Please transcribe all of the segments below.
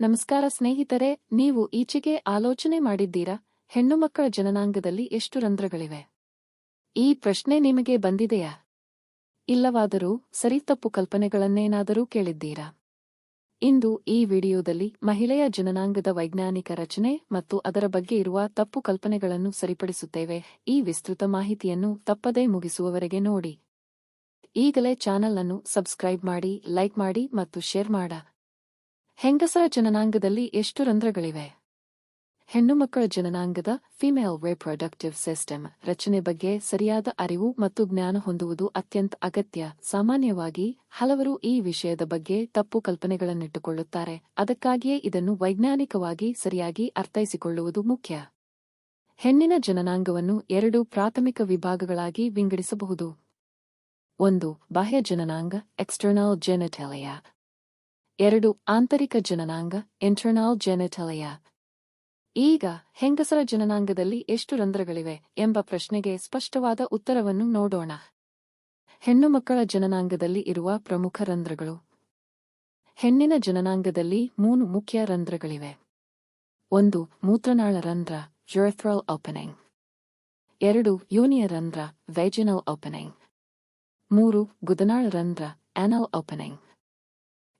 ನಮಸ್ಕಾರ ಸ್ನೇಹಿತರೆ, ನೀವು ಈಚೆಗೆ ಆಲೋಚನೆ ಮಾಡಿದ್ದೀರಾ? ಹೆಣ್ಣುಮಕ್ಕಳ ಜನನಾಂಗದಲ್ಲಿ ಎಷ್ಟು ರಂಧ್ರಗಳಿವೆ? ಈ ಪ್ರಶ್ನೆ ನಿಮಗೆ ಬಂದಿದೆಯಾ? ಇಲ್ಲವಾದರೂ ಸರಿ ತಪ್ಪು ಕಲ್ಪನೆಗಳನ್ನೇನಾದರೂ ಕೇಳಿದ್ದೀರಾ? ಇಂದು ಈ ವಿಡಿಯೋದಲ್ಲಿ ಮಹಿಳೆಯ ಜನನಾಂಗದ ವೈಜ್ಞಾನಿಕ ರಚನೆ ಮತ್ತು ಅದರ ಬಗ್ಗೆ ಇರುವ ತಪ್ಪು ಕಲ್ಪನೆಗಳನ್ನು ಸರಿಪಡಿಸುತ್ತೇವೆ. ಈ ವಿಸ್ತೃತ ಮಾಹಿತಿಯನ್ನು ತಪ್ಪದೇ ಮುಗಿಸುವವರೆಗೆ ನೋಡಿ. ಈಗಲೇ ಚಾನಲ್ ಅನ್ನು ಸಬ್ಸ್ಕ್ರೈಬ್ ಮಾಡಿ, ಲೈಕ್ ಮಾಡಿ ಮತ್ತು ಶೇರ್ ಮಾಡ. ಹೆಂಗಸರ ಜನನಾಂಗದಲ್ಲಿ ಎಷ್ಟು ರಂಧ್ರಗಳಿವೆ? ಹೆಣ್ಣುಮಕ್ಕಳ ಜನನಾಂಗದ ಫಿಮೇಲ್ ರಿಪ್ರೊಡಕ್ಟಿವ್ ಸಿಸ್ಟಮ್ ರಚನೆ ಬಗ್ಗೆ ಸರಿಯಾದ ಅರಿವು ಮತ್ತು ಜ್ಞಾನ ಹೊಂದುವುದು ಅತ್ಯಂತ ಅಗತ್ಯ. ಸಾಮಾನ್ಯವಾಗಿ, ಹಲವರು ಈ ವಿಷಯದ ಬಗ್ಗೆ ತಪ್ಪು ಕಲ್ಪನೆಗಳನ್ನಿಟ್ಟುಕೊಳ್ಳುತ್ತಾರೆ. ಅದಕ್ಕಾಗಿಯೇ ಇದನ್ನು ವೈಜ್ಞಾನಿಕವಾಗಿ ಸರಿಯಾಗಿ ಅರ್ಥೈಸಿಕೊಳ್ಳುವುದು ಮುಖ್ಯ. ಹೆಣ್ಣಿನ ಜನನಾಂಗವನ್ನು ಎರಡು ಪ್ರಾಥಮಿಕ ವಿಭಾಗಗಳಾಗಿ ವಿಂಗಡಿಸಬಹುದು. ಒಂದು, ಬಾಹ್ಯ ಜನನಾಂಗ ಎಕ್ಸ್ಟರ್ನಲ್ ಜೆನೆಟಲಿಯಾ ಎರಡು ಆಂತರಿಕ ಜನನಾಂಗ ಇಂಟರ್ನಲ್ ಜೆನೆಟಲಿಯಾ ಈಗ ಹೆಂಗಸರ ಜನನಾಂಗದಲ್ಲಿ ಎಷ್ಟು ರಂಧ್ರಗಳಿವೆ ಎಂಬ ಪ್ರಶ್ನೆಗೆ ಸ್ಪಷ್ಟವಾದ ಉತ್ತರವನ್ನು ನೋಡೋಣ. ಹೆಣ್ಣು ಮಕ್ಕಳ ಜನನಾಂಗದಲ್ಲಿ ಇರುವ ಪ್ರಮುಖ ರಂಧ್ರಗಳು. ಹೆಣ್ಣಿನ ಜನನಾಂಗದಲ್ಲಿ ಮೂರು ಮುಖ್ಯ ರಂಧ್ರಗಳಿವೆ. ಒಂದು ಮೂತ್ರನಾಳ ರಂಧ್ರ ಜುರಥ್ರಲ್ ಓಪನಿಂಗ್ ಎರಡು ಯೋನಿಯ ರಂಧ್ರ ವೆಜಿನಲ್ ಓಪನಿಂಗ್ ಮೂರು ಗುದನಾಳ ರಂಧ್ರ ಆನಲ್ ಓಪನಿಂಗ್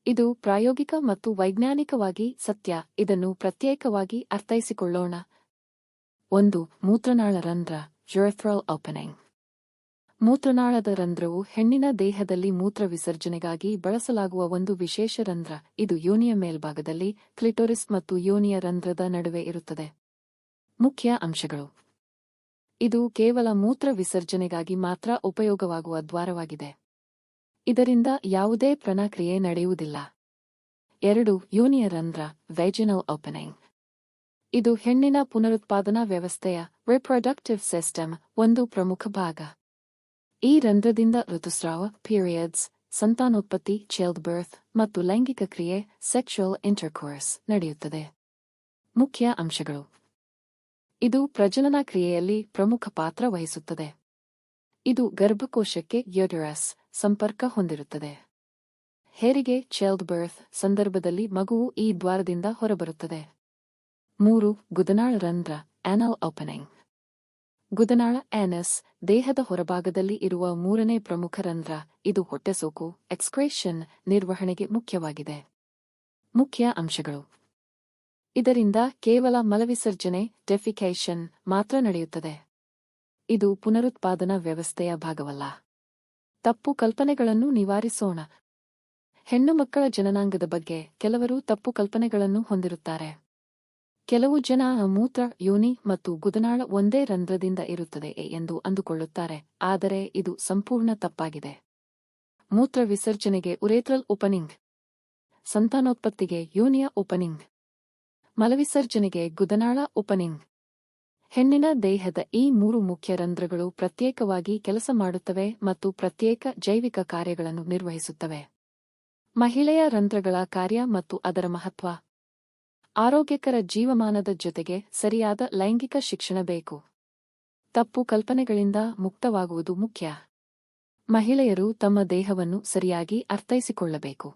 ಇದು ಪ್ರಾಯೋಗಿಕ ಮತ್ತು ವೈಜ್ಞಾನಿಕವಾಗಿ ಸತ್ಯ. ಇದನ್ನು ಪ್ರತ್ಯೇಕವಾಗಿ ಅರ್ಥೈಸಿಕೊಳ್ಳೋಣ. ಒಂದು, ಮೂತ್ರನಾಳ ರಂಧ್ರ ಜುರಥ್ರಲ್ ಓಪನಿಂಗ್ ಮೂತ್ರನಾಳದ ರಂಧ್ರವು ಹೆಣ್ಣಿನ ದೇಹದಲ್ಲಿ ಮೂತ್ರ ವಿಸರ್ಜನೆಗಾಗಿ ಬಳಸಲಾಗುವ ಒಂದು ವಿಶೇಷ ರಂಧ್ರ. ಇದು ಯೋನಿಯ ಮೇಲ್ಭಾಗದಲ್ಲಿ ಕ್ಲಿಟೋರಿಸ್ ಮತ್ತು ಯೋನಿಯ ರಂಧ್ರದ ನಡುವೆ ಇರುತ್ತದೆ. ಮುಖ್ಯ ಅಂಶಗಳು. ಇದು ಕೇವಲ ಮೂತ್ರ ವಿಸರ್ಜನೆಗಾಗಿ ಮಾತ್ರ ಉಪಯೋಗವಾಗುವ ದ್ವಾರವಾಗಿದೆ. ಇದರಿಂದ ಯಾವುದೇ ಪ್ರಣಕ್ರಿಯೆ ನಡೆಯುವುದಿಲ್ಲ. ಎರಡು ಯೋನಿಯ ರಂಧ್ರ ವೆಜಿನಲ್ ಓಪನಿಂಗ್ ಇದು ಹೆಣ್ಣಿನ ಪುನರುತ್ಪಾದನಾ ವ್ಯವಸ್ಥೆಯ ರಿಪ್ರೊಡಕ್ಟಿವ್ ಸಿಸ್ಟಮ್ ಒಂದು ಪ್ರಮುಖ ಭಾಗ. ಈ ರಂಧ್ರದಿಂದ ಋತುಸ್ರಾವ ಪೀರಿಯಡ್ಸ್ ಸಂತಾನೋತ್ಪತ್ತಿ ಚೈಲ್ಡ್ ಬರ್ತ್ ಮತ್ತು ಲೈಂಗಿಕ ಕ್ರಿಯೆ ಸೆಕ್ಷುಯಲ್ ಇಂಟರ್ಕೋರ್ಸ್ ನಡೆಯುತ್ತದೆ. ಮುಖ್ಯ ಅಂಶಗಳು. ಇದು ಪ್ರಜನನ ಕ್ರಿಯೆಯಲ್ಲಿ ಪ್ರಮುಖ ಪಾತ್ರ ವಹಿಸುತ್ತದೆ. ಇದು ಗರ್ಭಕೋಶಕ್ಕೆ ಯುಟರಸ್ ಸಂಪರ್ಕ ಹೊಂದಿರುತ್ತದೆ. ಹೆರಿಗೆ ಚೈಲ್ಡ್ ಬರ್ತ್ ಸಂದರ್ಭದಲ್ಲಿ ಮಗುವು ಈ ದ್ವಾರದಿಂದ ಹೊರಬರುತ್ತದೆ. ಮೂರು, ಗುದನಾಳ ರಂಧ್ರ ಆನಲ್ ಓಪನಿಂಗ್ ಗುದನಾಳ ಆನಸ್ ದೇಹದ ಹೊರಭಾಗದಲ್ಲಿ ಇರುವ ಮೂರನೇ ಪ್ರಮುಖ ರಂಧ್ರ, ಇದು ಹೊಟ್ಟೆಸೋಕು ಎಕ್ಸ್ಕ್ರೇಷನ್ ನಿರ್ವಹಣೆಗೆ ಮುಖ್ಯವಾಗಿದೆ. ಮುಖ್ಯ ಅಂಶಗಳು. ಇದರಿಂದ ಕೇವಲ ಮಲವಿಸರ್ಜನೆ ಡೆಫಿಕೇಷನ್ ಮಾತ್ರ ನಡೆಯುತ್ತದೆ. ಇದು ಪುನರುತ್ಪಾದನಾ ವ್ಯವಸ್ಥೆಯ ಭಾಗವಲ್ಲ. ತಪ್ಪು ಕಲ್ಪನೆಗಳನ್ನು ನಿವಾರಿಸೋಣ. ಹೆಣ್ಣು ಮಕ್ಕಳ ಜನನಾಂಗದ ಬಗ್ಗೆ ಕೆಲವರು ತಪ್ಪು ಕಲ್ಪನೆಗಳನ್ನು ಹೊಂದಿರುತ್ತಾರೆ. ಕೆಲವು ಜನ ಮೂತ್ರ, ಯೋನಿ ಮತ್ತು ಗುದನಾಳ ಒಂದೇ ರಂಧ್ರದಿಂದ ಇರುತ್ತದೆ ಎಂದು ಅಂದುಕೊಳ್ಳುತ್ತಾರೆ, ಆದರೆ ಇದು ಸಂಪೂರ್ಣ ತಪ್ಪಾಗಿದೆ. ಮೂತ್ರ ವಿಸರ್ಜನೆಗೆ ಉರೇತ್ರಲ್ ಓಪನಿಂಗ್. ಸಂತಾನೋತ್ಪತ್ತಿಗೆ ಯೋನಿಯ ಓಪನಿಂಗ್. ಮಲವಿಸರ್ಜನೆಗೆ ಗುದನಾಳ ಓಪನಿಂಗ್. ಹೆಣ್ಣಿನ ದೇಹದ ಈ ಮೂರು ಮುಖ್ಯ ರಂಧ್ರಗಳು ಪ್ರತ್ಯೇಕವಾಗಿ ಕೆಲಸ ಮಾಡುತ್ತವೆ ಮತ್ತು ಪ್ರತ್ಯೇಕ ಜೈವಿಕ ಕಾರ್ಯಗಳನ್ನು ನಿರ್ವಹಿಸುತ್ತವೆ. ಮಹಿಳೆಯ ರಂಧ್ರಗಳ ಕಾರ್ಯ ಮತ್ತು ಅದರ ಮಹತ್ವ. ಆರೋಗ್ಯಕರ ಜೀವಮಾನದ ಜೊತೆಗೆ ಸರಿಯಾದ ಲೈಂಗಿಕ ಶಿಕ್ಷಣ ಬೇಕು. ತಪ್ಪು ಕಲ್ಪನೆಗಳಿಂದ ಮುಕ್ತವಾಗುವುದು ಮುಖ್ಯ. ಮಹಿಳೆಯರು ತಮ್ಮ ದೇಹವನ್ನು ಸರಿಯಾಗಿ ಅರ್ಥೈಸಿಕೊಳ್ಳಬೇಕು.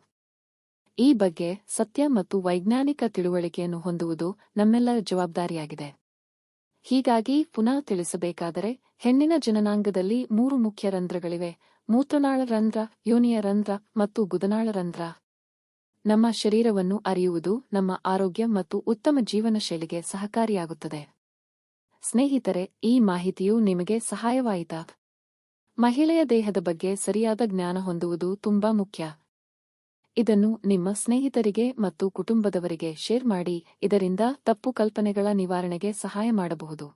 ಈ ಬಗ್ಗೆ ಸತ್ಯ ಮತ್ತು ವೈಜ್ಞಾನಿಕ ತಿಳುವಳಿಕೆಯನ್ನು ಹೊಂದುವುದು ನಮ್ಮೆಲ್ಲರ ಜವಾಬ್ದಾರಿಯಾಗಿದೆ. ಹೀಗಾಗಿ ಪುನಃ ತಿಳಿಸಬೇಕಾದರೆ ಹೆಣ್ಣಿನ ಜನನಾಂಗದಲ್ಲಿ ಮೂರು ಮುಖ್ಯ ರಂಧ್ರಗಳಿವೆ, ಮೂತ್ರನಾಳ ರಂಧ್ರ, ಯೋನಿಯ ರಂಧ್ರ ಮತ್ತು ಗುದನಾಳ ರಂಧ್ರ. ನಮ್ಮ ಶರೀರವನ್ನು ಅರಿಯುವುದು ನಮ್ಮ ಆರೋಗ್ಯ ಮತ್ತು ಉತ್ತಮ ಜೀವನ ಶೈಲಿಗೆ ಸಹಕಾರಿಯಾಗುತ್ತದೆ. ಸ್ನೇಹಿತರೆ, ಈ ಮಾಹಿತಿಯು ನಿಮಗೆ ಸಹಾಯವಾಯಿತಾ? ಮಹಿಳೆಯ ದೇಹದ ಬಗ್ಗೆ ಸರಿಯಾದ ಜ್ಞಾನ ಹೊಂದುವುದು ತುಂಬಾ ಮುಖ್ಯ. ಇದನ್ನು ನಿಮ್ಮ ಸ್ನೇಹಿತರಿಗೆ ಮತ್ತು ಕುಟುಂಬದವರಿಗೆ ಶೇರ್ ಮಾಡಿ, ಇದರಿಂದ ತಪ್ಪು ಕಲ್ಪನೆಗಳ ನಿವಾರಣೆಗೆ ಸಹಾಯ ಮಾಡಬಹುದು.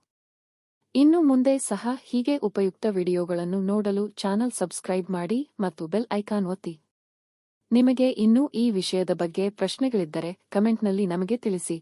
ಇನ್ನು ಮುಂದೆ ಸಹ ಹೀಗೆ ಉಪಯುಕ್ತ ವಿಡಿಯೋಗಳನ್ನು ನೋಡಲು ಚಾನಲ್ ಸಬ್ಸ್ಕ್ರೈಬ್ ಮಾಡಿ ಮತ್ತು ಬೆಲ್ ಐಕಾನ್ ಒತ್ತಿ. ನಿಮಗೆ ಇನ್ನೂ ಈ ವಿಷಯದ ಬಗ್ಗೆ ಪ್ರಶ್ನೆಗಳಿದ್ದರೆ ಕಮೆಂಟ್ನಲ್ಲಿ ನಮಗೆ ತಿಳಿಸಿ.